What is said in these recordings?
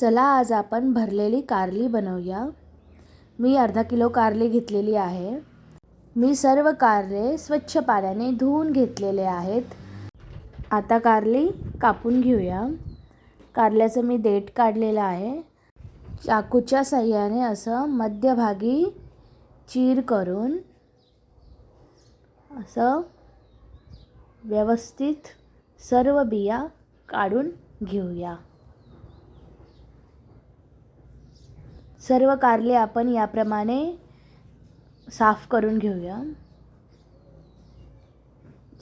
चला आज आपण भरलेली कारली बनवूया. मी अर्धा किलो कारली घेतलेली आहे. मी सर्व कारले स्वच्छ पाण्याने धुवून घेतलेले आहेत. आता कारली कापून घेऊया. कारल्याचं मी देठ काढलेलं आहे. चाकूच्या साह्याने असं मध्यभागी चीर करून असं व्यवस्थित सर्व बिया काढून घेऊया. सर्व कारले आपण याप्रमाणे साफ करून घेऊया.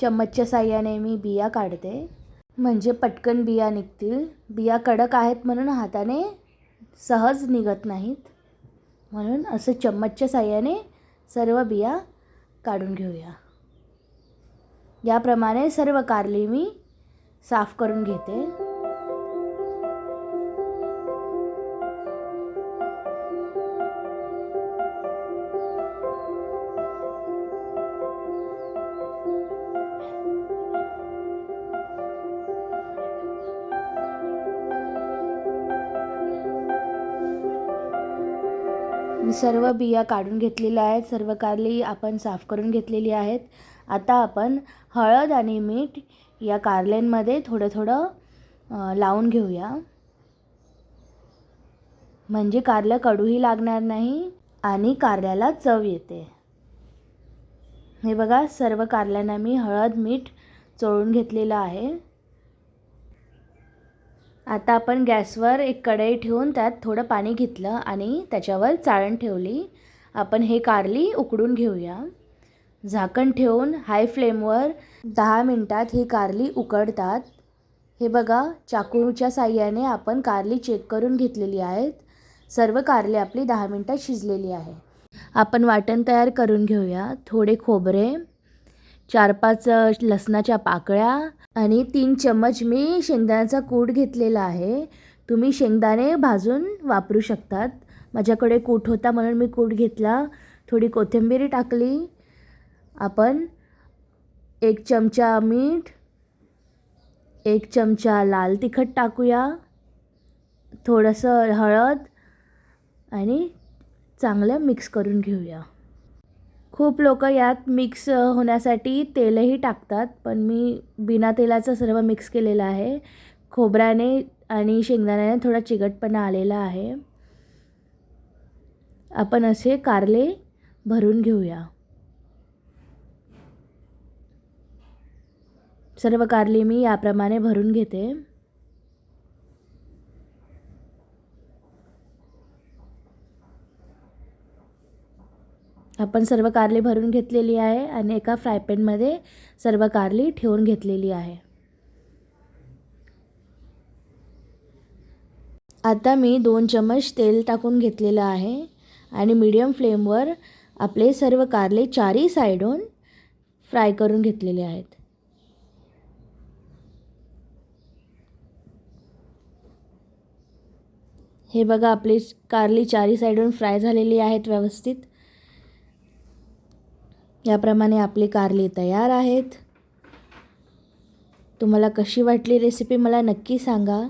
चम्मचच्या साह्याने मी बिया काढते. म्हणजे पटकन बिया निघतील. बिया कडक आहेत म्हणून हाताने सहज निघत नाहीत. म्हणून असं चम्मचच्या साह्याने सर्व बिया काढून घेऊया. याप्रमाणे सर्व कारली मी साफ करून घेते. सर्व बिया काढून घेतलेल्या आहेत. सर्व कारली आपण साफ करून घेतलेली आहेत. आता आपण हळद आणि मीठ या कारल्यांमध्ये थोडं थोडं लावून घेऊया. म्हणजे कारलं कडूही लागणार नाही आणि कारल्याला चव येते. हे बघा सर्व कारल्यांना मी हळद मीठ चोळून घेतलेलं आहे. आता आपण गॅसवर एक कढई ठेवून त्यात थोडं पाणी घेतलं आणि त्याच्यावर चाळण ठेवली. आपण हे कारली उकडून घेऊया. झाकण ठेवून हाय फ्लेमवर दहा मिनटात ही कारली उकडतात. हे बघा चाकूच्या साह्याने आपण कारली चेक करून घेतलेली आहेत. सर्व कारली आपली दहा मिनटात शिजलेली आहे. आपण वाटण तयार करून घेऊया. थोडे खोबरे चार पाच लसणाच्या पाकळ्या आणि तीन चम्मच मी शेंगदाण्याचा कूट घेतलेला आहे. तुम्ही शेंगदाणे भाजून वापरू शकतात. माझ्याकडे कूट होता म्हणून मी कूट घेतला. थोडी कोथिंबीर टाकली. आपण एक चमचा मीठ एक चमचा लाल तिखट टाकूया. थोडंसं हळद आणि चांगलं मिक्स करून घेऊया. खूप लोक यात मिक्स होण्यासाठी तेलही टाकतात पण मी बिना तेलाचं सर्व मिक्स केलेलं आहे. खोबऱ्याने आणि शेंगदाण्याने थोडा चिकटपणा आलेला आहे. आपण असे कारले भरून घेऊया. सर्व कारले मी याप्रमाणे भरून घेते. आपण सर्व कारली भरून घेतलेली आहे आणि एका फ्रायपॅनमध्ये सर्व कारली ठेवून घेतलेली आहे. आता मी दोन चमच तेल टाकून घेतलेलं आहे आणि मीडियम फ्लेमवर आपले सर्व कारले चारही साईडून फ्राय करून घेतलेले आहेत. हे बघा आपली कारली चारही साईडून फ्राय झालेली आहेत व्यवस्थित. याप्रमाणे आपली कारली तयार आहेत. तुम्हाला कशी वाटली रेसिपी मला नक्की सांगा.